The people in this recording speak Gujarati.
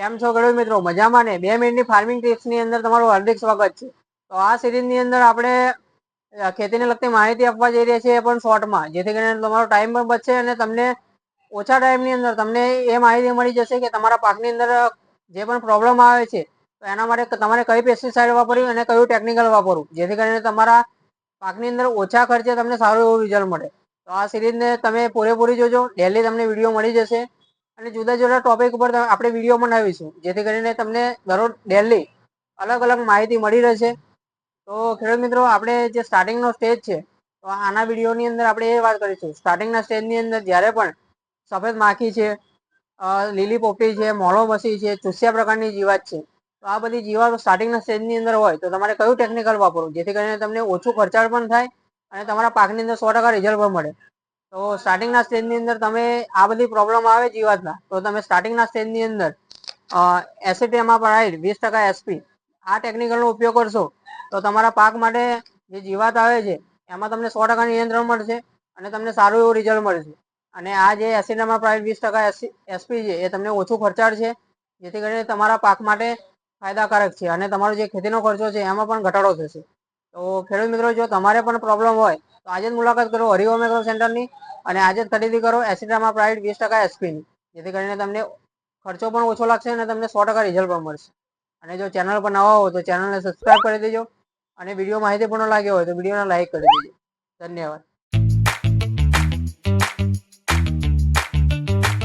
કેમ છો ખેડૂત મિત્રો? મજામાં ને? બે મિનિટની ફાર્મિંગ ટિપ્સની અંદર તમારું હાર્દિક સ્વાગત છે. તો આ સિરીઝની અંદર આપણે ખેતીને લગતી માહિતી આપવા જઈ રહ્યા છીએ પણ શોર્ટમાં જેથી કરીને તમારો ટાઈમ પણ બચશે અને તમને ઓછા ટાઈમની અંદર તમને એ માહિતી મળી જશે કે તમારા પાકની અંદર જે પણ પ્રોબ્લેમ આવે છે, તો એના માટે તમારે કઈ પેસ્ટિસાઇડ વાપરવી અને કયું ટેકનિકલ વાપરવું? જેથી કરીને તમારા પાકની અંદર ઓછા ખર્ચે તમને સારું એવું રિઝલ્ટ મળે. તો આ સિરીઝને તમે પૂરેપૂરી જોજો. ડેલી તમને વીડિયો મળી જશે. અને જુદા જુદા ટોપિક ઉપર આપણે વીડિયો બનાવીશું. જેથી કરીને તમને દરરોજ ડેલી અલગ અલગ માહિતી મળી રહેશે. તો ખેડૂત મિત્રો, આપણે જે સ્ટાર્ટિંગનો સ્ટેજ છે, તો આના વિડીયોની અંદર આપણે એ વાત કરીશું. સ્ટાર્ટિંગના સ્ટેજની અંદર જ્યારે પણ સફેદ માખી છે લીલી પોપટી છે મોળો મસી છે, ચૂસ્યા પ્રકારની જીવાત છે, તો આ બધી જીવાતો સ્ટાર્ટિંગના સ્ટેજની અંદર હોય, તો તમારે કયું ટેકનિકલ વાપરવું? જેથી કરીને તમને ઓછું ખર્ચાળ પણ થાય અને તમારા પાકની અંદર સો ટકા રિઝલ્ટ પણ મળે. તો સ્ટાર્ટિંગના સ્ટેજની અંદર તમે આ બધી પ્રોબ્લેમ આવે જીવાતના, તો તમે સ્ટાર્ટિંગના સ્ટેજની અંદર એસિટેમાં પરાઇડ વીસ ટકા એસપી આ ટેકનિકલનો ઉપયોગ કરશો, તો તમારા પાક માટે જે જીવાત આવે છે, એમાં તમને સો ટકા નિયંત્રણ મળશે અને તમને સારું એવું રિઝલ્ટ મળશે. અને આ જે એસિડમાં પ્રાઇડ વીસ ટકા એસપી છે, એ તમને ઓછું ખર્ચાળ છે, જેથી કરીને તમારા પાક માટે ફાયદાકારક છે અને તમારો જે ખેતીનો ખર્ચો છે, એમાં પણ ઘટાડો થશે. તો ખેડૂત મિત્રો, જો તમારે પણ પ્રોબ્લેમ હોય તો આજે જ મુલાકાત કરો, હરિઓમ એગ્રો સેન્ટરની અને આજે જ ખરીદી કરો એસિડમાં પ્રાઇડ વીસ ટકા એસપીની જેથી કરીને તમને ખર્ચો પણ ઓછો લાગશે અને તમને સો ટકા રિઝલ્ટ પણ મળશે. અને જો ચેનલ પર નવા હો તો ચેનલને સબસ્ક્રાઇબ કરી દેજો અને વીડિયો માહિતીપૂર્ણ લાગ્યો હોય તો વિડીયોને લાઇક કરી દેજો. ધન્યવાદ.